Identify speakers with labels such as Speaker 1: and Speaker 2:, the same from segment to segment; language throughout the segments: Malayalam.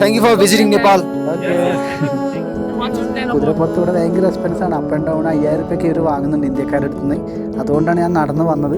Speaker 1: Thank you for visiting Nepal
Speaker 2: കുതിരപ്പുറത്ത് ഇവിടെ ഭയങ്കര എക്സ്പെൻസ് ആണ്. അപ്പ് ആൻഡ് ഡൗൺ അയ്യായിരം രൂപയ്ക്ക് ഇവർ വാങ്ങുന്നുണ്ട് ഇന്ത്യക്കാരുടെ അടുത്ത് നിന്ന്. അതുകൊണ്ടാണ് ഞാൻ നടന്നു വന്നത്.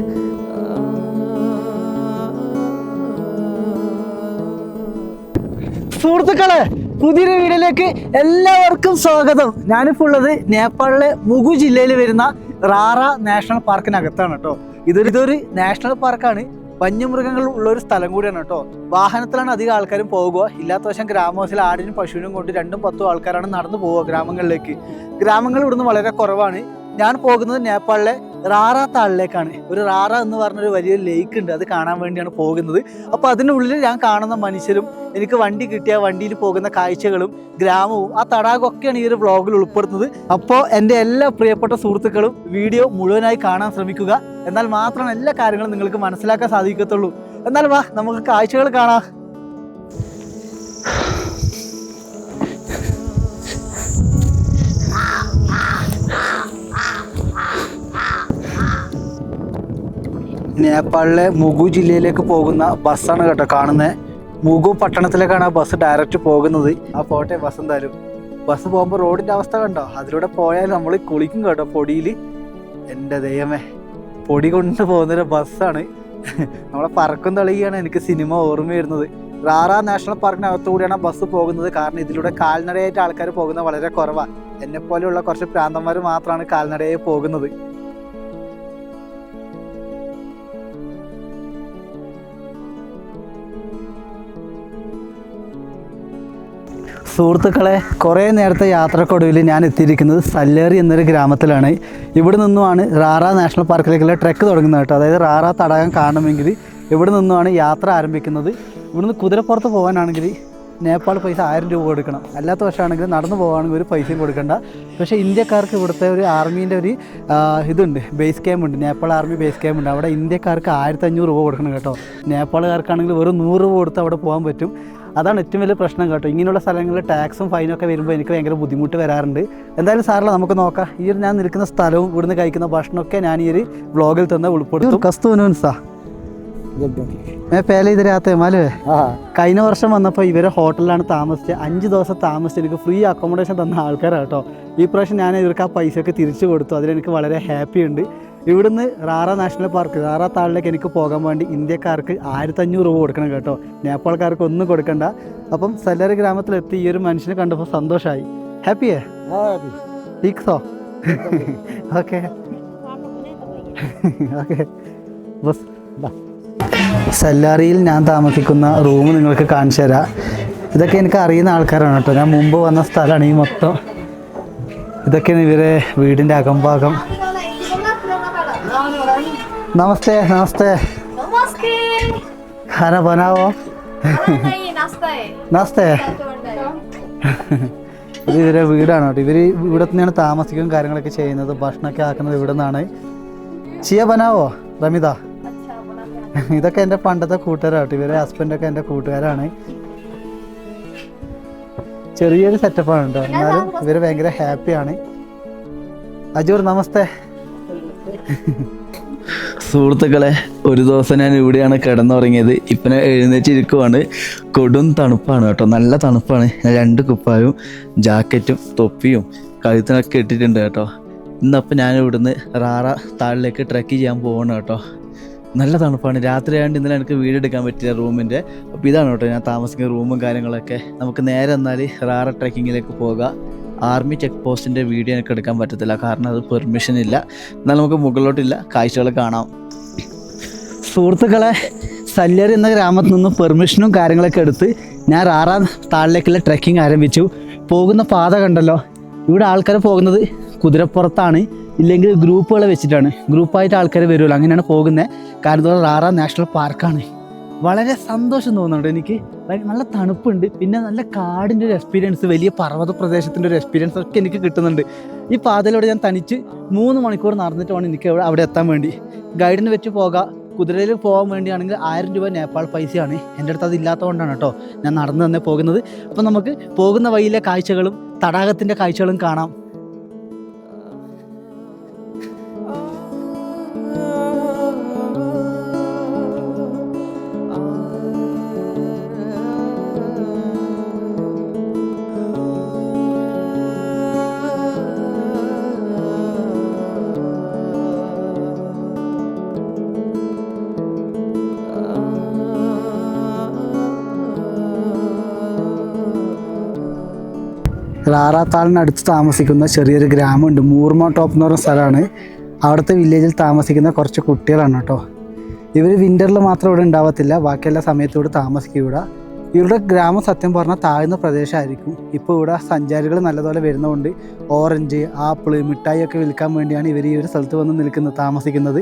Speaker 2: സുഹൃത്തുക്കളെ പുതിയൊരു വീഡിയോയിലേക്ക് എല്ലാവർക്കും സ്വാഗതം. ഞാനിപ്പോൾ ഉള്ളത് നേപ്പാളിലെ മുഗു ജില്ലയിൽ വരുന്ന റാറ നാഷണൽ പാർക്കിനകത്താണ് കേട്ടോ. ഇതൊരു ഇതൊരു നാഷണൽ പാർക്കാണ്. വന്യമൃഗങ്ങൾ ഉള്ള ഒരു സ്ഥലം കൂടിയാണ് കേട്ടോ. വാഹനത്തിലാണ് അധികം ആൾക്കാരും പോകുക. ഇല്ലാത്ത വശം ഗ്രാമവാസിൽ ആടിനും പശുവിനും കൊണ്ട് രണ്ടും പത്തും ആൾക്കാരാണ് നടന്നു പോവുക ഗ്രാമങ്ങളിലേക്ക്. ഗ്രാമങ്ങൾ ഇവിടുന്ന് വളരെ കുറവാണ്. ഞാൻ പോകുന്നത് നേപ്പാളിലെ റാറ താളിലേക്കാണ്. ഒരു റാറ എന്ന് പറഞ്ഞൊരു വലിയ ലേക്ക് ഉണ്ട്. അത് കാണാൻ വേണ്ടിയാണ് പോകുന്നത്. അപ്പോൾ അതിനുള്ളിൽ ഞാൻ കാണുന്ന മനുഷ്യരും എനിക്ക് വണ്ടി കിട്ടിയ വണ്ടിയിൽ പോകുന്ന കാഴ്ചകളും ഗ്രാമവും ആ തടാകമൊക്കെയാണ് ഈ ഒരു വ്ളോഗിൽ ഉൾപ്പെടുത്തുന്നത് അപ്പോൾ എന്റെ എല്ലാ പ്രിയപ്പെട്ട സുഹൃത്തുക്കളും വീഡിയോ മുഴുവനായി കാണാൻ ശ്രമിക്കുക. എന്നാൽ മാത്രമാണ് എല്ലാ കാര്യങ്ങളും നിങ്ങൾക്ക് മനസ്സിലാക്കാൻ സാധിക്കത്തുള്ളൂ. എന്നാൽ വാ നമുക്ക് കാഴ്ചകൾ കാണാം. നേപ്പാളിലെ മുഗു ജില്ലയിലേക്ക് പോകുന്ന ബസ്സാണ് കേട്ടോ കാണുന്നത് മുഗു പട്ടണത്തിലേക്കാണ് ആ ബസ് ഡയറക്റ്റ് പോകുന്നത്. ആ പോട്ടെ ബസ് എന്തായാലും. ബസ് പോകുമ്പോൾ റോഡിന്റെ അവസ്ഥ കണ്ടോ? അതിലൂടെ പോയാൽ നമ്മൾ കുളിക്കും കേട്ടോ പൊടിയിൽ എന്റെ ദൈവമേ പൊടി കൊണ്ട് പോകുന്നൊരു ബസ്സാണ്. നമ്മളെ പറക്കും തളിയാണ് എനിക്ക് സിനിമ ഓർമ്മ വരുന്നത്. റാറ നാഷണൽ പാർക്കിനകത്തുകൂടിയാണ് ബസ് പോകുന്നത്. കാരണം ഇതിലൂടെ കാൽനടയായിട്ട് ആൾക്കാർ പോകുന്നത് വളരെ കുറവാണ് എന്നെപ്പോലെയുള്ള കുറച്ച് പ്രാന്തന്മാർ മാത്രമാണ് കാൽനടയായി പോകുന്നത്. സുഹൃത്തുക്കളെ കുറേ നേരത്തെ യാത്രക്കൊടുവിൽ ഞാൻ എത്തിയിരിക്കുന്നത് സല്ലേറി എന്നൊരു ഗ്രാമത്തിലാണ്. ഇവിടെ നിന്നുമാണ് റാറ നാഷണൽ പാർക്കിലേക്കുള്ള ട്രെക്ക് തുടങ്ങുന്നത് കേട്ടോ. അതായത് റാറ തടാകം കാണണമെങ്കിൽ ഇവിടെ നിന്നുമാണ് യാത്ര ആരംഭിക്കുന്നത്. ഇവിടുന്ന് കുതിരപ്പുറത്ത് പോകാനാണെങ്കിൽ നേപ്പാൾ പൈസ ആയിരം രൂപ കൊടുക്കണം. അല്ലാത്ത പക്ഷമാണെങ്കിൽ നടന്നു പോകുകയാണെങ്കിൽ ഒരു പൈസയും കൊടുക്കണ്ട. പക്ഷേ ഇന്ത്യക്കാർക്ക് ഇവിടുത്തെ ഒരു ആർമീന്റെ ഒരു ഇതുണ്ട്. ബേസ് ക്യാമ്പ് ഉണ്ട്. നേപ്പാൾ ആർമി ബേസ് ക്യാമ്പ് ഉണ്ട്. അവിടെ ഇന്ത്യക്കാർക്ക് ആയിരത്തി അഞ്ഞൂറ് രൂപ കൊടുക്കണം കേട്ടോ. നേപ്പാളുകാർക്കാണെങ്കിൽ വെറും നൂറ് രൂപ കൊടുത്ത് അവിടെ പോകാൻ പറ്റും. അതാണ് ഏറ്റവും വലിയ പ്രശ്നം കേട്ടോ. ഇങ്ങനെയുള്ള സ്ഥലങ്ങളിൽ ടാക്സും ഫൈനൊക്കെ ഒക്കെ വരുമ്പോൾ എനിക്ക് ഭയങ്കര ബുദ്ധിമുട്ട് വരാറുണ്ട്. എന്തായാലും സാറില്ല നമുക്ക് നോക്കാം. ഈ ഒരു ഞാൻ നിൽക്കുന്ന സ്ഥലവും ഇവിടുന്ന് കഴിക്കുന്ന ഭക്ഷണമൊക്കെ ഞാൻ ഈ ഒരു വ്ളോഗിൽ തന്നെ ഉൾപ്പെടുത്തും. കസ്തൂനുൻസാ പേല ഇതിനകത്ത് മാലുവേ കഴിഞ്ഞ വർഷം വന്നപ്പോൾ ഇവരെ ഹോട്ടലിലാണ് താമസിച്ചത്. അഞ്ച് ദിവസം താമസിച്ച് എനിക്ക് ഫ്രീ അക്കോമഡേഷൻ തന്ന ആൾക്കാരാണ് കേട്ടോ. ഈ പ്രാവശ്യം ഞാൻ ഇവർക്ക് ആ പൈസയൊക്കെ തിരിച്ചു കൊടുത്തു. അതിലെനിക്ക് വളരെ ഹാപ്പി ഉണ്ട്. ഇവിടുന്ന് റാറ നാഷണൽ പാർക്ക് റാറ താളിലേക്ക് എനിക്ക് പോകാൻ വേണ്ടി ഇന്ത്യക്കാർക്ക് ആയിരത്തഞ്ഞൂറ് രൂപ കൊടുക്കണം കേട്ടോ. നേപ്പാൾക്കാർക്ക് ഒന്നും കൊടുക്കണ്ട. അപ്പം സല്ലര ഗ്രാമത്തിലെത്തി ഈ ഒരു മനുഷ്യനെ കണ്ടപ്പോൾ സന്തോഷമായി ഹാപ്പിയേ ടീക്സോ ഓക്കെ ഓക്കെ ബസ്. സല്ലാറിയിൽ ഞാൻ താമസിക്കുന്ന റൂം നിങ്ങൾക്ക് കാണിച്ചു തരാം. ഇതൊക്കെ എനിക്ക് അറിയുന്ന ആൾക്കാരാണ് കേട്ടോ. ഞാൻ മുമ്പ് വന്ന സ്ഥലമാണ് ഈ മൊത്തം. ഇതൊക്കെയാണ് ഇവരെ വീടിന്റെ അകംഭാഗം. നമസ്തേ നമസ്തേ
Speaker 3: नमस्ते
Speaker 2: ഖാന ബനാവോ
Speaker 3: नहीं नाश्ता है
Speaker 2: നമസ്തേ ഇത് ഇവരെ വീടാണ് കേട്ടോ ഇവർ ഇവിടെ തന്നെയാണ് താമസിക്കുകയും കാര്യങ്ങളൊക്കെ ചെയ്യുന്നത് ഭക്ഷണമൊക്കെ ആക്കുന്നത് ഇവിടെ നിന്നാണ് ചിയ ബനാവോ റമിത
Speaker 3: अच्छा बना
Speaker 2: ഇതൊക്കെ എൻ്റെ പണ്ടത്തെ കൂട്ടുകാരാട്ടോ ഇവരെ ഹസ്ബൻഡൊക്കെ എൻ്റെ കൂട്ടുകാരാണ് ചെറിയൊരു സെറ്റപ്പാണ് കേട്ടോ എന്നാലും ഇവര് ഭയങ്കര ഹാപ്പിയാണ് അജൂർ നമസ്തേ
Speaker 4: സുഹൃത്തുക്കളെ ഒരു ദിവസം ഞാൻ ഇവിടെയാണ് കിടന്നുറങ്ങിയത്. ഇപ്പം ഞാൻ എഴുന്നേറ്റിരിക്കുവാണ്. കൊടും തണുപ്പാണ് കേട്ടോ. നല്ല തണുപ്പാണ്. ഞാൻ രണ്ട് കുപ്പായും ജാക്കറ്റും തൊപ്പിയും കഴുത്തിനൊക്കെ ഇട്ടിട്ടുണ്ട് കേട്ടോ. ഇന്നപ്പം ഞാൻ ഇവിടുന്ന് റാറ താഴിലേക്ക് ട്രക്ക് ചെയ്യാൻ പോവാണ് കേട്ടോ. നല്ല തണുപ്പാണ്. രാത്രി ആയതുകൊണ്ട് ഇന്നലെ എനിക്ക് വീട് എടുക്കാൻ പറ്റില്ല റൂമിന്റെ അപ്പോൾ ഇതാണ് കേട്ടോ ഞാൻ താമസിക്കുന്ന റൂമും കാര്യങ്ങളൊക്കെ. നമുക്ക് നേരെ എന്നാൽ റാറ ട്രക്കിങ്ങിലേക്ക് പോകാം. ആർമി ചെക്ക് പോസ്റ്റിന്റെ വീഡിയോ എനിക്ക് എടുക്കാൻ പറ്റത്തില്ല. കാരണം അത് പെർമിഷൻ ഇല്ല. എന്നാൽ നമുക്ക് മുകളിലോട്ടില്ല. കാഴ്ചകൾ കാണാം.
Speaker 2: സുഹൃത്തുക്കളെ സല്യർ എന്ന ഗ്രാമത്തിൽ നിന്ന് പെർമിഷനും കാര്യങ്ങളൊക്കെ എടുത്ത് ഞാൻ റാറാ താളിലേക്കുള്ള ട്രെക്കിംഗ് ആരംഭിച്ചു. പോകുന്ന പാത കണ്ടല്ലോ? ഇവിടെ ആൾക്കാർ പോകുന്നത് കുതിരപ്പുറത്താണ്. ഇല്ലെങ്കിൽ ഗ്രൂപ്പുകളെ വെച്ചിട്ടാണ്. ഗ്രൂപ്പായിട്ട് ആൾക്കാർ വരുമല്ലോ. അങ്ങനെയാണ് പോകുന്നത് കാരണം ആറാം നാഷണൽ പാർക്കാണ്. വളരെ സന്തോഷം തോന്നുന്നുണ്ട് എനിക്ക്. നല്ല തണുപ്പുണ്ട്. പിന്നെ നല്ല കാടിന്റെ ഒരു എക്സ്പീരിയൻസ് വലിയ പർവത പ്രദേശത്തിന്റെ ഒരു എക്സ്പീരിയൻസ് ഒക്കെ എനിക്ക് കിട്ടുന്നുണ്ട്. ഈ പാതയിലൂടെ ഞാൻ തനിച്ച് മൂന്ന് മണിക്കൂർ നടന്നിട്ട് വേണം എനിക്ക് അവിടെ എത്താൻ വേണ്ടി. ഗൈഡിന് വെച്ച് പോകാം. കുതിരയിൽ പോകാൻ വേണ്ടിയാണെങ്കിൽ ആയിരം രൂപ നേപ്പാൾ പൈസയാണ്. എന്റെ അടുത്ത് അത് ഇല്ലാത്തതുകൊണ്ടാണ് കേട്ടോ ഞാൻ നടന്നു തന്നെ പോകുന്നത്. അപ്പം നമുക്ക് പോകുന്ന വഴിയിലെ കാഴ്ചകളും തടാകത്തിന്റെ കാഴ്ചകളും കാണാം. റാറാത്താളിനടുത്ത് താമസിക്കുന്ന ചെറിയൊരു ഗ്രാമമുണ്ട്. മൂർമ ടോപ്പ് എന്ന് പറഞ്ഞ സ്ഥലമാണ്. അവിടുത്തെ വില്ലേജിൽ താമസിക്കുന്ന കുറച്ച് കുട്ടികളാണ് കേട്ടോ. ഇവർ വിന്ററിൽ മാത്രം ഇവിടെ ഉണ്ടാവത്തില്ല. ബാക്കി എല്ലാ സമയത്തും ഇവിടെ താമസിക്കും ഇവിടെ. ഇവരുടെ ഗ്രാമം സത്യം പറഞ്ഞാൽ താഴ്ന്ന പ്രദേശമായിരിക്കും ഇപ്പോൾ ഇവിടെ സഞ്ചാരികൾ നല്ലതുപോലെ വരുന്നതുകൊണ്ട് ഓറഞ്ച് ആപ്പിൾ മിഠായി ഒക്കെ വിൽക്കാൻ വേണ്ടിയാണ് ഇവർ ഈ ഒരു സ്ഥലത്ത് വന്ന് നിൽക്കുന്നത് താമസിക്കുന്നത്.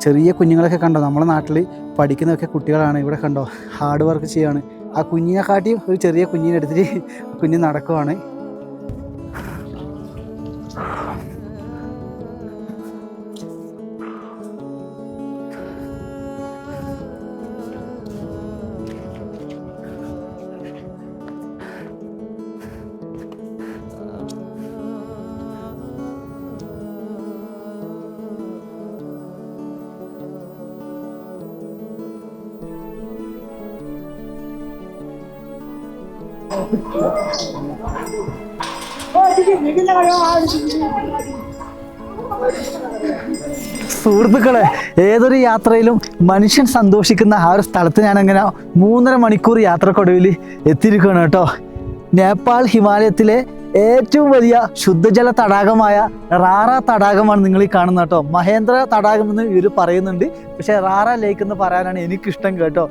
Speaker 2: ചെറിയ കുഞ്ഞുങ്ങളൊക്കെ കണ്ടോ? നമ്മുടെ നാട്ടിൽ പഠിക്കുന്നതൊക്കെ കുട്ടികളാണ് ഇവിടെ കണ്ടോ? ഹാർഡ് വർക്ക് ചെയ്യാണ്. ആ കുഞ്ഞിനെ ഒരു ചെറിയ കുഞ്ഞിനെ എടുത്തിട്ട് കുഞ്ഞ് നടക്കുവാണ്. സുഹൃത്തുക്കളെ ഏതൊരു യാത്രയിലും മനുഷ്യൻ സന്തോഷിക്കുന്ന ആ ഒരു സ്ഥലത്ത് ഞാൻ അങ്ങനെ മൂന്നര മണിക്കൂർ യാത്രക്കൊടുവിൽ എത്തിയിരിക്കുകയാണ് കേട്ടോ. നേപ്പാൾ ഹിമാലയത്തിലെ ഏറ്റവും വലിയ ശുദ്ധജല തടാകമായ റാറ തടാകമാണ് നിങ്ങൾ ഈ കാണുന്നത് കേട്ടോ. മഹേന്ദ്ര തടാകം എന്ന് ഇവർ പറയുന്നുണ്ട്. പക്ഷേ റാറ ലേക്ക് എന്ന് പറയാനാണ് എനിക്കിഷ്ടം കേട്ടോ.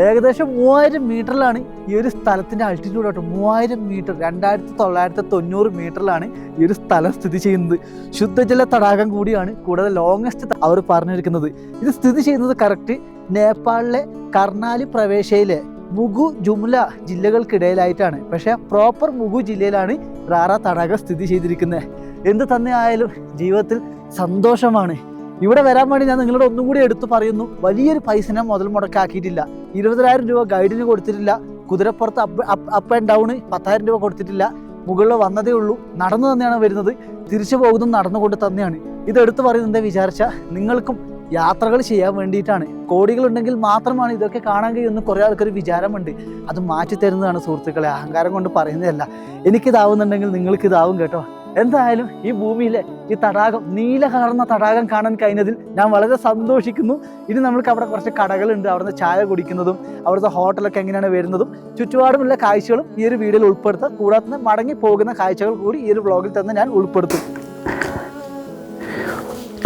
Speaker 2: ഏകദേശം മൂവായിരം മീറ്ററിലാണ് ഈ ഒരു സ്ഥലത്തിന്റെ ആൾട്ടിറ്റ്യൂഡ് കേട്ടോ. മൂവായിരം മീറ്റർ രണ്ടായിരത്തി തൊള്ളായിരത്തി തൊണ്ണൂറ് മീറ്ററിലാണ് ഈ ഒരു സ്ഥലം സ്ഥിതി ചെയ്യുന്നത്. ശുദ്ധജല തടാകം കൂടിയാണ് കൂടാതെ ലോങ്ങസ്റ്റ് അവർ പറഞ്ഞിരിക്കുന്നത്. ഇത് സ്ഥിതി ചെയ്യുന്നത് കറക്റ്റ് നേപ്പാളിലെ കർണാലി പ്രവേശയിലെ മുഗു ജുംല ജില്ലകൾക്കിടയിലായിട്ടാണ്. പക്ഷേ പ്രോപ്പർ മുഗു ജില്ലയിലാണ് റാറ തടാകം സ്ഥിതി ചെയ്തിരിക്കുന്നത്. എന്ത് തന്നെ ആയാലും ജീവിതത്തിൽ സന്തോഷമാണ്. ഇവിടെ വരാൻ വേണ്ടി ഞാൻ നിങ്ങളോട് ഒന്നും കൂടി എടുത്തു പറയുന്നു. വലിയൊരു പൈസ ഞാൻ മുതൽ മുടക്കാക്കിയിട്ടില്ല. ഇരുപതിനായിരം രൂപ ഗൈഡിന് കൊടുത്തിട്ടില്ല. കുതിരപ്പുറത്ത് അപ്പ് അപ്പ് ആൻഡ് ഡൗൺ പത്തായിരം രൂപ കൊടുത്തിട്ടില്ല. മുകളിൽ വന്നതേ ഉള്ളൂ. നടന്നു തന്നെയാണ് വരുന്നത്. തിരിച്ചു പോകുന്നതും നടന്നുകൊണ്ട് തന്നെയാണ്. ഇത് എടുത്തു പറയുന്നത് എന്താ വിചാരിച്ച നിങ്ങൾക്കും യാത്രകൾ ചെയ്യാൻ വേണ്ടിയിട്ടാണ്. കോടികളുണ്ടെങ്കിൽ മാത്രമാണ് ഇതൊക്കെ കാണാൻ കഴിയുമെന്ന് കുറേ ആൾക്കാർ വിചാരമുണ്ട്. അത് മാറ്റി തരുന്നതാണ് സുഹൃത്തുക്കളെ. അഹങ്കാരം കൊണ്ട് പറയുന്നതല്ല. എനിക്കിതാവുന്നുണ്ടെങ്കിൽ നിങ്ങൾക്കിതാവും കേട്ടോ. എന്തായാലും ഈ ഭൂമിയിലെ ഈ തടാകം നീല കലർന്ന തടാകം കാണാൻ കഴിഞ്ഞതിൽ ഞാൻ വളരെ സന്തോഷിക്കുന്നു. ഇനി നമ്മൾക്ക് അവിടെ കുറച്ച് കടകളുണ്ട് അവിടുന്ന് ചായ കുടിക്കുന്നതും അവിടുത്തെ ഹോട്ടലൊക്കെ എങ്ങനെയാണ് വരുന്നതും ചുറ്റുപാടുമുള്ള കാഴ്ചകളും ഈ ഒരു വീഡിയോയിൽ ഉൾപ്പെടുത്താം. കൂടാതെ മടങ്ങി പോകുന്ന കാഴ്ചകൾ കൂടി ഈ ഒരു വ്ളോഗിൽ തന്നെ ഞാൻ ഉൾപ്പെടുത്തും.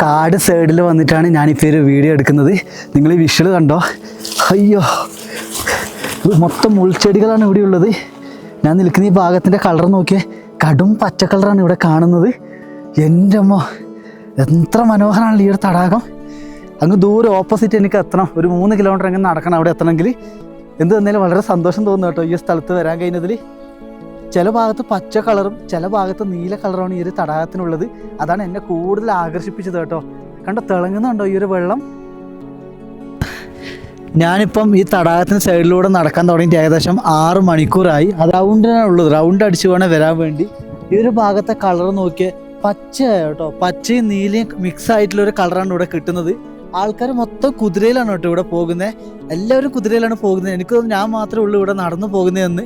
Speaker 2: കാട് സൈഡിൽ വന്നിട്ടാണ് ഞാനിപ്പോൾ ഒരു വീഡിയോ എടുക്കുന്നത്. നിങ്ങൾ ഈ വിഷ്വൽ കണ്ടോ? അയ്യോ മൊത്തം മുൾച്ചെടികളാണ് ഇവിടെ ഉള്ളത്. ഞാൻ നിൽക്കുന്ന ഈ ഭാഗത്തിന്റെ കളർ നോക്കിയേ. കടും പച്ച കളറാണ് ഇവിടെ കാണുന്നത്. എന്റെ അമ്മ എത്ര മനോഹരമാണ് ഈ ഒരു തടാകം. അങ്ങ് ദൂരെ ഓപ്പോസിറ്റ് എനിക്ക് എത്തണം. ഒരു മൂന്ന് കിലോമീറ്റർ അങ്ങ് നടക്കണം അവിടെ എത്തണമെങ്കിൽ എന്ത് തന്നാലും വളരെ സന്തോഷം തോന്നുന്നു കേട്ടോ ഈ സ്ഥലത്ത് വരാൻ കഴിഞ്ഞതിൽ ചില ഭാഗത്ത് പച്ച കളറും ചില ഭാഗത്ത് നീല കളറാണ് ഈ ഒരു തടാകത്തിനുള്ളത്. അതാണ് എന്നെ കൂടുതൽ ആകർഷിപ്പിച്ചത് കേട്ടോ. കണ്ടോ തിളങ്ങുന്നുണ്ടോ ഈ ഒരു വെള്ളം? ഞാനിപ്പം ഈ തടാകത്തിന് സൈഡിലൂടെ നടക്കാൻ തുടങ്ങിയിട്ട് ഏകദേശം ആറ് മണിക്കൂറായി. അത് റൗണ്ടിനാണ് ഉള്ളത്. റൗണ്ട് അടിച്ച് വേണേൽ വരാൻ വേണ്ടി. ഈ ഒരു ഭാഗത്തെ കളർ നോക്കിയേ. പച്ചയായ കേട്ടോ. പച്ചയും നീലയും മിക്സ് ആയിട്ടുള്ള ഒരു കളറാണ് ഇവിടെ കിട്ടുന്നത്. ആൾക്കാർ മൊത്തം കുതിരയിലാണ് കേട്ടോ ഇവിടെ പോകുന്നത് എല്ലാവരും കുതിരയിലാണ് പോകുന്നത്. എനിക്ക് ഞാൻ മാത്രമേ ഉള്ളൂ ഇവിടെ നടന്നു പോകുന്നതെന്ന്.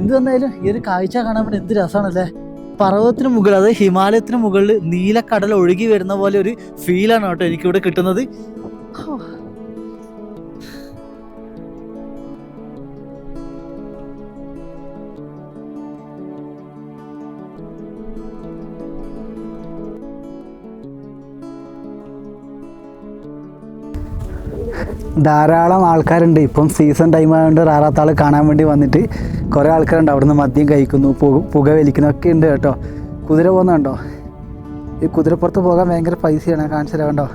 Speaker 2: എന്ത് തന്നാലും ഈ ഒരു കാഴ്ച കാണാൻ വേണ്ടി എന്ത് രസമാണല്ലേ? പർവതത്തിന് മുകളിൽ അതായത് ഹിമാലയത്തിന് മുകളിൽ നീലക്കടൽ ഒഴുകി വരുന്ന പോലെ ഒരു ഫീലാണ് കേട്ടോ എനിക്കിവിടെ കിട്ടുന്നത്. ധാരാളം ആൾക്കാരുണ്ട്. ഇപ്പം സീസൺ ടൈം ആയതുകൊണ്ട് റാറാത്താൾ കാണാൻ വേണ്ടി വന്നിട്ട് കുറേ ആൾക്കാരുണ്ട്. അവിടുന്ന് മദ്യം കഴിക്കുന്നു പുക പുക വലിക്കുന്നൊക്കെ ഉണ്ട് കേട്ടോ. കുതിര പോകുന്നുണ്ടോ ഈ കുതിരപ്പുറത്ത് പോകാൻ ഭയങ്കര പൈസയാണ്. കാണിച്ചു തരാം കണ്ടോ?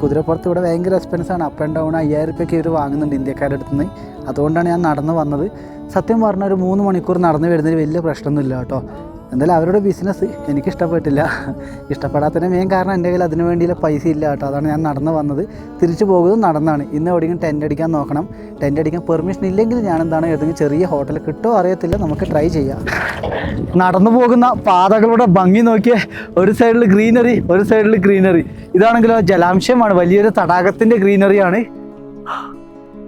Speaker 2: കുതിരപ്പുറത്ത് ഇവിടെ ഭയങ്കര എക്സ്പെൻസാണ് അപ്പ് ആൻഡ് ഡൗൺ അയ്യായിരം റുപ്യൊക്കെ ഇവർ വാങ്ങുന്നുണ്ട് ഇന്ത്യക്കാരുടെ അടുത്ത് നിന്ന് അതുകൊണ്ടാണ് ഞാൻ നടന്നു വന്നത്. സത്യം പറഞ്ഞാൽ ഒരു മൂന്ന് മണിക്കൂർ നടന്നു വരുന്നതിന് വലിയ പ്രശ്നമൊന്നുമില്ല കേട്ടോ. എന്തായാലും അവരുടെ ബിസിനസ് എനിക്ക് ഇഷ്ടപ്പെട്ടില്ല. ഇഷ്ടപ്പെടാത്തതിന് മെയിൻ കാരണം എന്റെ കയ്യിൽ അതിന് വേണ്ടിയുള്ള പൈസ ഇല്ല കേട്ടോ. അതാണ് ഞാൻ നടന്നു വന്നത്. തിരിച്ചു പോകുന്നത് നടന്നാണ് ഇന്ന് എവിടെയെങ്കിലും ടെന്റ് അടിക്കാൻ നോക്കണം. ടെന്റ് അടിക്കാൻ പെർമിഷൻ ഇല്ലെങ്കിൽ ഞാൻ എന്താണ് ഏതെങ്കിലും ചെറിയ ഹോട്ടൽ കിട്ടുമോ അറിയത്തില്ല. നമുക്ക് ട്രൈ ചെയ്യാം. നടന്നു പോകുന്ന പാതകളുടെ ഭംഗി നോക്കിയേ. ഒരു സൈഡിൽ ഗ്രീനറി ഒരു സൈഡിൽ ഗ്രീനറി ഇതാണെങ്കിലോ ജലാംശമാണ്. വലിയൊരു തടാകത്തിന്റെ ഗ്രീനറിയാണ്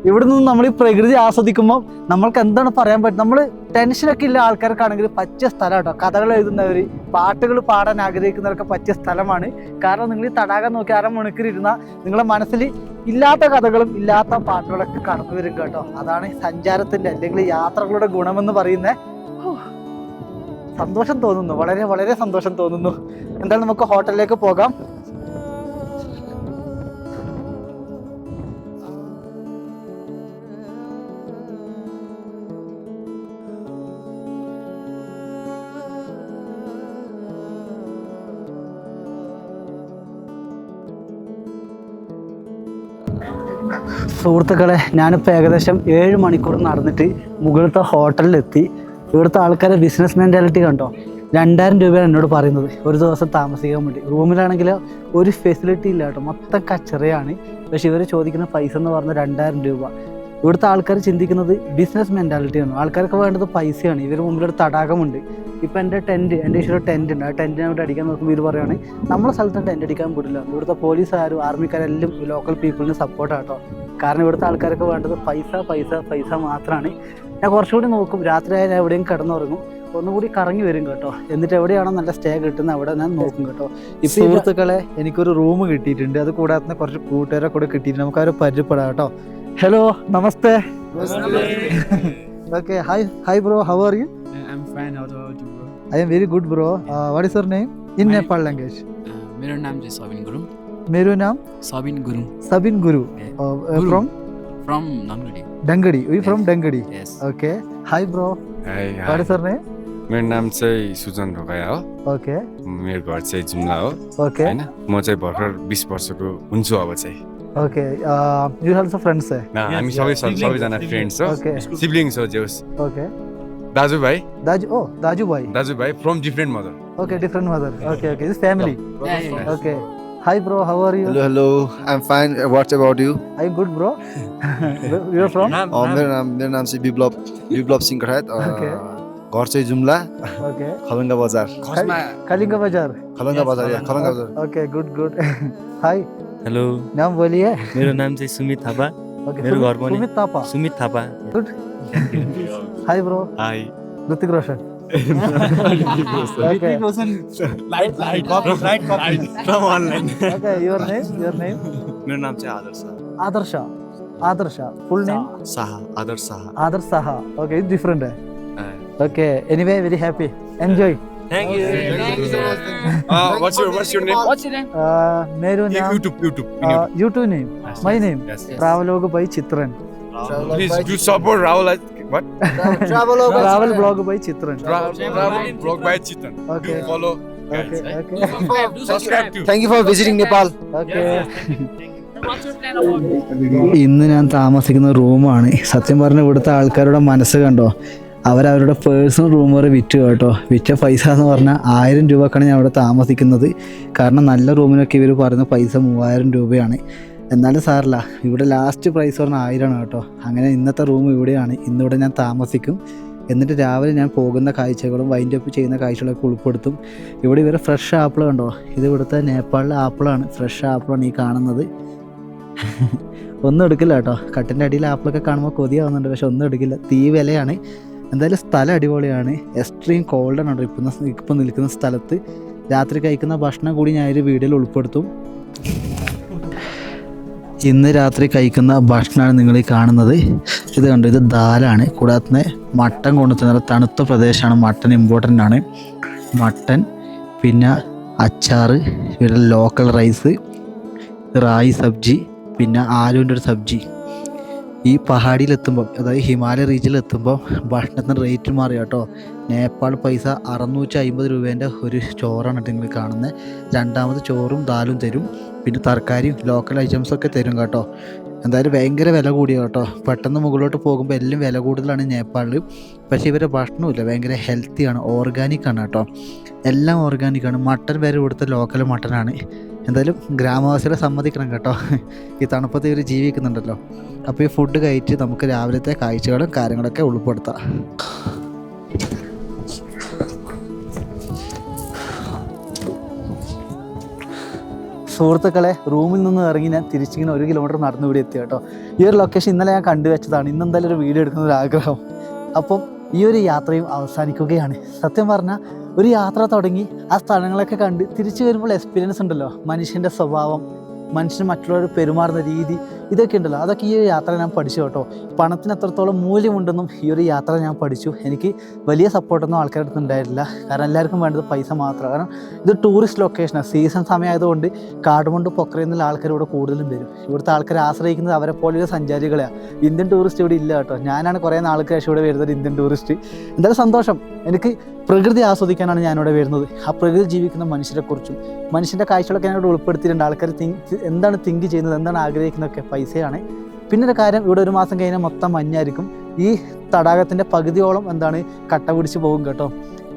Speaker 2: ഇവിടെ നിന്ന് നമ്മൾ ഈ പ്രകൃതി ആസ്വദിക്കുമ്പോൾ നമ്മൾക്ക് എന്താണ് പറയാൻ പറ്റും നമ്മൾ ടെൻഷനൊക്കെ ഇല്ല ആൾക്കാർക്കാണെങ്കിൽ പറ്റിയ സ്ഥലം കേട്ടോ കഥകൾ എഴുതുന്നവർ പാട്ടുകൾ പാടാൻ ആഗ്രഹിക്കുന്നവർക്ക് പറ്റിയ സ്ഥലമാണ്. കാരണം നിങ്ങൾ ഈ തടാകം നോക്കി അരമണിക്കൂർ ഇരുന്നാൽ നിങ്ങളുടെ മനസ്സിൽ ഇല്ലാത്ത കഥകളും ഇല്ലാത്ത പാട്ടുകളൊക്കെ കടന്നു വരും കേട്ടോ. അതാണ് സഞ്ചാരത്തിന്റെ അല്ലെങ്കിൽ യാത്രകളുടെ ഗുണമെന്ന് പറയുന്നത് സന്തോഷം തോന്നുന്നു. വളരെ വളരെ സന്തോഷം തോന്നുന്നു. എന്തായാലും നമുക്ക് ഹോട്ടലിലേക്ക് പോകാം. സുഹൃത്തുക്കളെ ഞാനിപ്പോൾ ഏകദേശം ഏഴ് മണിക്കൂർ നടന്നിട്ട് മുകളിലത്തെ ഹോട്ടലിലെത്തി. ഇവിടുത്തെ ആൾക്കാരെ ബിസിനസ് മെന്റാലിറ്റി കണ്ടോ? രണ്ടായിരം രൂപയാണ് എന്നോട് പറയുന്നത്. ഒരു ദിവസം താമസിക്കാൻ വേണ്ടി. റൂമിലാണെങ്കിൽ ഒരു ഫെസിലിറ്റി ഇല്ല കേട്ടോ മൊത്തം കച്ചറയാണ്. പക്ഷെ ഇവർ ചോദിക്കുന്ന പൈസ എന്ന് പറഞ്ഞാൽ രണ്ടായിരം രൂപ. ഇവിടുത്തെ ആൾക്കാർ ചിന്തിക്കുന്നത് ബിസിനസ് മെന്റാലിറ്റിയാണ് ആൾക്കാർക്ക് വേണ്ടത് പൈസയാണ്. ഇവർ മുമ്പിൽ ഒരു തടാകമുണ്ട്. ഇപ്പം എന്റെ ടെന്റ് എന്റെ ഇഷ്ടം ടെന്റ് ഉണ്ട്. ആ ടെന്റിനെ അവിടെ അടിക്കാൻ നോക്കുമ്പോൾ ഇവർ പറയുകയാണ് നമ്മുടെ സ്ഥലത്ത് ടെന്റ് അടിക്കാൻ പറ്റില്ല ഇവിടുത്തെ പോലീസുകാരും ആർമിക്കാരെല്ലാം ലോക്കൽ പീപ്പിളിന് സപ്പോർട്ടാട്ടോ കാരണം ഇവിടുത്തെ ആൾക്കാർക്ക് വേണ്ടത് പൈസ പൈസ പൈസ മാത്രമാണ് ഞാൻ കുറച്ചുകൂടി നോക്കും. രാത്രി ആയാലും എവിടെയും കിടന്നുറങ്ങും. ഒന്നുകൂടി കറങ്ങി വരും കേട്ടോ. എന്നിട്ട് എവിടെയാണോ നല്ല സ്റ്റേ കിട്ടുന്നത് അവിടെ ഞാൻ നോക്കും കേട്ടോ. ഇപ്പൊ സുഹൃത്തുക്കളെ എനിക്കൊരു റൂം കിട്ടിയിട്ടുണ്ട്. അത് കൂടാതെ കുറച്ച് കൂട്ടുകാരെ കൂടെ കിട്ടിയിട്ടുണ്ട്. നമുക്ക് അവരെ പരിചയപ്പെടാം കേട്ടോ. Hello, namaste. namaste. okay, hi, hi, bro. How are you?
Speaker 1: I'm fine. How about you, bro?
Speaker 2: I am very good, bro. Uh, what is your
Speaker 1: name?
Speaker 2: In My,
Speaker 1: uh, मेरो नाम चाहिँ सबिन गुरुङ
Speaker 2: मेरो
Speaker 1: नाम?
Speaker 2: Sabin
Speaker 1: Gurung Sabin
Speaker 2: Gurung from from Dhangadhi
Speaker 1: Dhangadhi
Speaker 2: we from Dhangadhi
Speaker 5: okay
Speaker 2: hi
Speaker 5: bro
Speaker 2: hi hi sir
Speaker 5: मेरो नाम चाहिँ सुजन ढोकाया हो।
Speaker 2: ओके
Speaker 5: मेरो घर चाहिँ जुम्ला हो।
Speaker 2: ओके
Speaker 5: होइन? म चाहिँ भर्खर बिस वर्षको हुन्छु अब चाहिँ।
Speaker 2: ఓకే యూ ఆల్సో
Speaker 5: ఫ్రెండ్స్ हामी सबै सब- सबैजना फ्रेन्ड्स हो
Speaker 2: Okay.
Speaker 5: सिब्लिङ्स हो जे
Speaker 2: होस् ఓకే
Speaker 5: दाजुभाइ
Speaker 2: దాజు ఓ దాజు బాయ్
Speaker 5: दाजुभाइ from different
Speaker 2: mother okay different mother okay okay this
Speaker 1: family
Speaker 2: okay hi bro how are you
Speaker 6: Hello, hello. I'm fine. What about you?
Speaker 2: I good bro you are from Uh,
Speaker 6: मेरो नाम मेरो नाम चाहिँ विप्लव विप्लव सिंह खरात
Speaker 2: Okay.
Speaker 6: घर चाहिँ जुम्ला
Speaker 2: ఓకే
Speaker 6: खलङ्गा बजार
Speaker 2: खलङ्गा కళింగ
Speaker 6: బజార్ बजार या खलङ्गा बजार
Speaker 2: okay good good hi
Speaker 7: hello
Speaker 2: नाम बोलिए।
Speaker 7: मेरो नाम चाहिँ सुमित थापा। मेरो घर पनि
Speaker 2: Sumit Thapa.
Speaker 7: Sumit Thapa.
Speaker 2: Good hi bro
Speaker 7: hi
Speaker 2: Hrithik Roshan Hrithik Roshan light light copy light copy from online okay your name your name
Speaker 7: मेरो नाम चाहिँ Adarsh
Speaker 2: Adarsh Adarsh full name
Speaker 7: Saha Adarsh Saha.
Speaker 2: Adarsh Saha. Okay different है। Okay anyway very happy enjoy
Speaker 7: Thank
Speaker 5: you. Thank you. Thank you.
Speaker 2: Uh, what's your
Speaker 5: What's your name? What's your name?
Speaker 2: Uh, my name. YouTube, YouTube. Uh, YouTube. Name. Yes, My yes, name. Yes. yes. By Chitran.
Speaker 5: Please do support Rahul. What?
Speaker 6: Travel- by chitran
Speaker 2: Travel blog by Chitran.
Speaker 5: Blog by Chitran.
Speaker 2: Okay.
Speaker 5: Do follow.
Speaker 2: guys, Okay.
Speaker 5: right? Okay.
Speaker 6: Subscribe. Thank you for visiting Nepal.
Speaker 2: Okay. subscribe. What's your plan of work? ഇന്ന് ഞാൻ താമസിക്കുന്ന റൂമാണ് സത്യം പറഞ്ഞ ഇവിടുത്തെ ആൾക്കാരുടെ മനസ്സ് കണ്ടോ അവരവരുടെ പേഴ്സണൽ റൂം വരെ വിറ്റു കേട്ടോ. വിറ്റ പൈസ എന്ന് പറഞ്ഞാൽ ആയിരം രൂപക്കാണ് ഞാൻ അവിടെ താമസിക്കുന്നത്. കാരണം നല്ല റൂമിനൊക്കെ ഇവർ പറയുന്ന പൈസ മൂവായിരം രൂപയാണ്. എന്നാലും സാറില്ല ഇവിടെ ലാസ്റ്റ് പ്രൈസ് പറഞ്ഞാൽ ആയിരമാണ് കേട്ടോ. അങ്ങനെ ഇന്നത്തെ റൂം ഇവിടെയാണ്. ഇന്നിവിടെ ഞാൻ താമസിക്കും. എന്നിട്ട് രാവിലെ ഞാൻ പോകുന്ന കാഴ്ചകളും വൈൻഡ് അപ്പ് ചെയ്യുന്ന കാഴ്ചകളൊക്കെ ഉൾപ്പെടുത്തും. ഇവിടെ ഇവർ ഫ്രഷ് ആപ്പിൾ കണ്ടോ? ഇത് ഇവിടുത്തെ നേപ്പാളിലെ ആപ്പിളാണ് ഫ്രഷ് ആപ്പിളാണ് ഈ കാണുന്നത്. ഒന്നും എടുക്കില്ല കേട്ടോ. കട്ടിന്റെ അടിയിൽ ആപ്പിളൊക്കെ കാണുമ്പോൾ കൊതിയാവുന്നുണ്ട്. പക്ഷെ ഒന്നും എടുക്കില്ല. തീ വിലയാണ്. എന്തായാലും സ്ഥലം അടിപൊളിയാണ്. എക്സ്ട്രീം കോൾഡ് ആണ് ഇപ്പം ഇപ്പം നിൽക്കുന്ന സ്ഥലത്ത്. രാത്രി കഴിക്കുന്ന ഭക്ഷണം കൂടി ഞാൻ ഒരു വീഡിയോയിൽ ഉൾപ്പെടുത്തും. ഇന്ന് രാത്രി കഴിക്കുന്ന ഭക്ഷണമാണ് നിങ്ങൾ ഈ കാണുന്നത്. ഇത് കണ്ടു? ഇത് ദാലാണ്. കൂടാതെ തന്നെ മട്ടൻ കൊണ്ടുതരുന്ന തണുത്ത പ്രദേശമാണ്. മട്ടൻ ഇമ്പോർട്ടന്റ് ആണ്. മട്ടൻ പിന്നെ അച്ചാർ ഇവിടെ ലോക്കൽ റൈസ് റായി സബ്ജി പിന്നെ ആലുവിന്റെ ഒരു സബ്ജി. ഈ പഹാടിയിലെത്തുമ്പോൾ അതായത് ഹിമാലയ റീജിയനിലെത്തുമ്പോൾ ഭക്ഷണത്തിന് റേറ്റ് മാറി കേട്ടോ നേപ്പാൾ പൈസ അറുന്നൂറ്റി അമ്പത് രൂപേന്റെ ഒരു ചോറാണ് നിങ്ങൾ കാണുന്നത് രണ്ടാമത് ചോറും ദാലും തരും. പിന്നെ തർക്കാരിയും ലോക്കൽ ഐറ്റംസൊക്കെ തരും കേട്ടോ. എന്തായാലും ഭയങ്കര വില കൂടിയ കേട്ടോ. പെട്ടെന്ന് മുകളിലോട്ട് പോകുമ്പോൾ എല്ലാം വില കൂടുതലാണ് നേപ്പാളിൽ പക്ഷേ ഇവരുടെ ഭക്ഷണമില്ല ഭയങ്കര ഹെൽത്തിയാണ് ഓർഗാനിക്കാണ് കേട്ടോ. എല്ലാം ഓർഗാനിക്കാണ് മട്ടൺ വരെ ഇവിടുത്തെ ലോക്കൽ മട്ടനാണ് എന്തായാലും ഗ്രാമവാസികളെ സമ്മതിക്കണം കേട്ടോ. ഈ തണുപ്പത്ത് ഇവർ ജീവിക്കുന്നുണ്ടല്ലോ. അപ്പോൾ ഈ ഫുഡ് കഴിച്ച് നമുക്ക് രാവിലത്തെ കാഴ്ചകളും കാര്യങ്ങളൊക്കെ ഉൾപ്പെടുത്താം. സുഹൃത്തുക്കളെ റൂമിൽ നിന്ന് ഇറങ്ങി ഞാൻ തിരിച്ചിങ്ങനെ ഒരു കിലോമീറ്റർ നടന്നു ഇവിടെ എത്തി കേട്ടോ. ഈ ഒരു ലൊക്കേഷൻ ഇന്നലെ ഞാൻ കണ്ടുവച്ചതാണ് ഇന്ന് എന്തായാലും ഒരു വീഡിയോ എടുക്കുന്ന ഒരു ആഗ്രഹം. അപ്പം ഈ ഒരു യാത്രയും അവസാനിക്കുകയാണ്. സത്യം പറഞ്ഞാൽ ഒരു യാത്ര തുടങ്ങി ആ സ്ഥലങ്ങളൊക്കെ കണ്ട് തിരിച്ചു വരുമ്പോൾ എക്സ്പീരിയൻസ് ഉണ്ടല്ലോ. മനുഷ്യന്റെ സ്വഭാവം മനുഷ്യന് മറ്റുള്ളവർ പെരുമാറുന്ന രീതി ഇതൊക്കെ ഉണ്ടല്ലോ. അതൊക്കെ ഈ ഒരു യാത്ര ഞാൻ പഠിച്ചു കേട്ടോ. പണത്തിന് എത്രത്തോളം മൂല്യമുണ്ടെന്നും ഈ ഒരു യാത്ര ഞാൻ പഠിച്ചു. എനിക്ക് വലിയ സപ്പോർട്ടൊന്നും ആൾക്കാരുടെ അടുത്ത് ഉണ്ടായിട്ടില്ല. കാരണം എല്ലാവർക്കും വേണ്ടത് പൈസ മാത്രമാണ് കാരണം ഇത് ടൂറിസ്റ്റ് ലൊക്കേഷനാണ് സീസൺ സമയമായതുകൊണ്ട് കാടുമുണ്ട് പൊക്കറയുന്ന ആൾക്കാർ ഇവിടെ കൂടുതലും വരും. ഇവിടുത്തെ ആൾക്കാരെ ആശ്രയിക്കുന്നത് അവരെ പോലെയുള്ള സഞ്ചാരികളെയാണ് ഇന്ത്യൻ ടൂറിസ്റ്റ് ഇവിടെ ഇല്ല കേട്ടോ. ഞാനാണ് കുറേ നാൾക്ക് ശേഷം ഇവിടെ വരുന്നത് ഇന്ത്യൻ ടൂറിസ്റ്റ് എന്തായാലും സന്തോഷം. എനിക്ക് പ്രകൃതി ആസ്വദിക്കാനാണ് ഞാനിവിടെ വരുന്നത്. ആ പ്രകൃതി ജീവിക്കുന്ന മനുഷ്യരെ കുറിച്ചും മനുഷ്യന്റെ കാഴ്ചകളൊക്കെ ഞാനിവിടെ ഉൾപ്പെടുത്തിയിട്ടുണ്ട് ആൾക്കാർ തിങ്ക് എന്താണ് തിങ്ക് ചെയ്യുന്നത് എന്താണ് ആഗ്രഹിക്കുന്നതൊക്കെ പൈസയാണ്. പിന്നെ ഒരു കാര്യം ഇവിടെ ഒരു മാസം കഴിഞ്ഞാൽ മൊത്തം മഞ്ഞായിരിക്കും. ഈ തടാകത്തിന്റെ പകുതിയോളം എന്താണ് കട്ട പിടിച്ച് പോകും കേട്ടോ.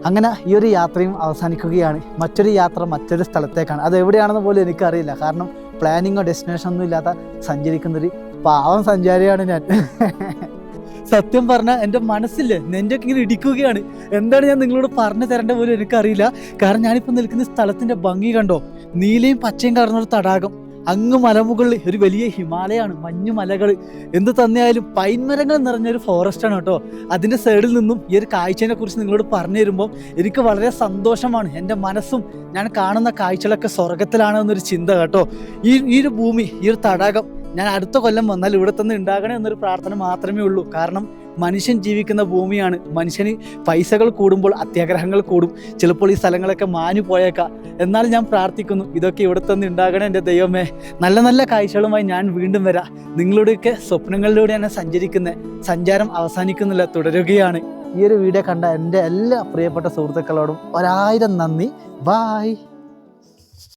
Speaker 2: അങ്ങനെ ഈ ഒരു യാത്രയും അവസാനിക്കുകയാണ്. മറ്റൊരു യാത്ര മറ്റൊരു സ്ഥലത്തേക്കാണ്. അത് എവിടെയാണെന്ന് പോലും എനിക്കറിയില്ല. കാരണം പ്ലാനിങ്ങോ ഡെസ്റ്റിനേഷൻ ഒന്നും ഇല്ലാത്ത സഞ്ചരിക്കുന്നൊരു പാവം സഞ്ചാരിയാണ് ഞാൻ. സത്യം പറഞ്ഞാൽ എന്റെ മനസ്സില്ലേ നെഞ്ചൊക്കെ ഇങ്ങനെ ഇടിക്കുകയാണ്. എന്താണ് ഞാൻ നിങ്ങളോട് പറഞ്ഞു തരേണ്ട പോലും എനിക്കറിയില്ല. കാരണം ഞാനിപ്പോൾ നിൽക്കുന്ന സ്ഥലത്തിന്റെ ഭംഗി കണ്ടോ? നീലയും പച്ചയും കടന്നൊരു തടാകം. അങ്ങ് മലമുകളിൽ ഒരു വലിയ ഹിമാലയാണ് മഞ്ഞു മലകൾ എന്ത് തന്നെയായാലും പൈൻ മരങ്ങൾ നിറഞ്ഞൊരു ഫോറസ്റ്റാണ് കേട്ടോ. അതിന്റെ സൈഡിൽ നിന്നും ഈ ഒരു കാഴ്ചയെ കുറിച്ച് നിങ്ങളോട് പറഞ്ഞു തരുമ്പോൾ എനിക്ക് വളരെ സന്തോഷമാണ്. എന്റെ മനസ്സും ഞാൻ കാണുന്ന കാഴ്ചകളൊക്കെ സ്വർഗത്തിലാണ് എന്നൊരു ചിന്ത കേട്ടോ. ഈ ഈ ഒരു ഭൂമി ഈ ഒരു തടാകം ഞാൻ അടുത്ത കൊല്ലം വന്നാൽ ഇവിടെ തന്നെ ഉണ്ടാകണേ എന്നൊരു പ്രാർത്ഥന മാത്രമേ ഉള്ളൂ. കാരണം മനുഷ്യൻ ജീവിക്കുന്ന ഭൂമിയാണ്. മനുഷ്യന് പൈസകൾ കൂടുമ്പോൾ അത്യാഗ്രഹങ്ങൾ കൂടും. ചിലപ്പോൾ ഈ സ്ഥലങ്ങളൊക്കെ മാഞ്ഞു പോയേക്കാം. എന്നാൽ ഞാൻ പ്രാർത്ഥിക്കുന്നു ഇതൊക്കെ ഇവിടെ തന്നെ ഉണ്ടാകണേ എന്റെ ദൈവമേ. നല്ല നല്ല കാഴ്ചകളുമായി ഞാൻ വീണ്ടും വരാം. നിങ്ങളുടെയൊക്കെ സ്വപ്നങ്ങളിലൂടെയാണ് സഞ്ചരിക്കുന്ന സഞ്ചാരം അവസാനിക്കുന്നില്ല തുടരുകയാണ്. ഈ ഒരു വീഡിയോ കണ്ട എന്റെ എല്ലാ പ്രിയപ്പെട്ട സുഹൃത്തുക്കളോടും ഒരായിരം നന്ദി. ബായ്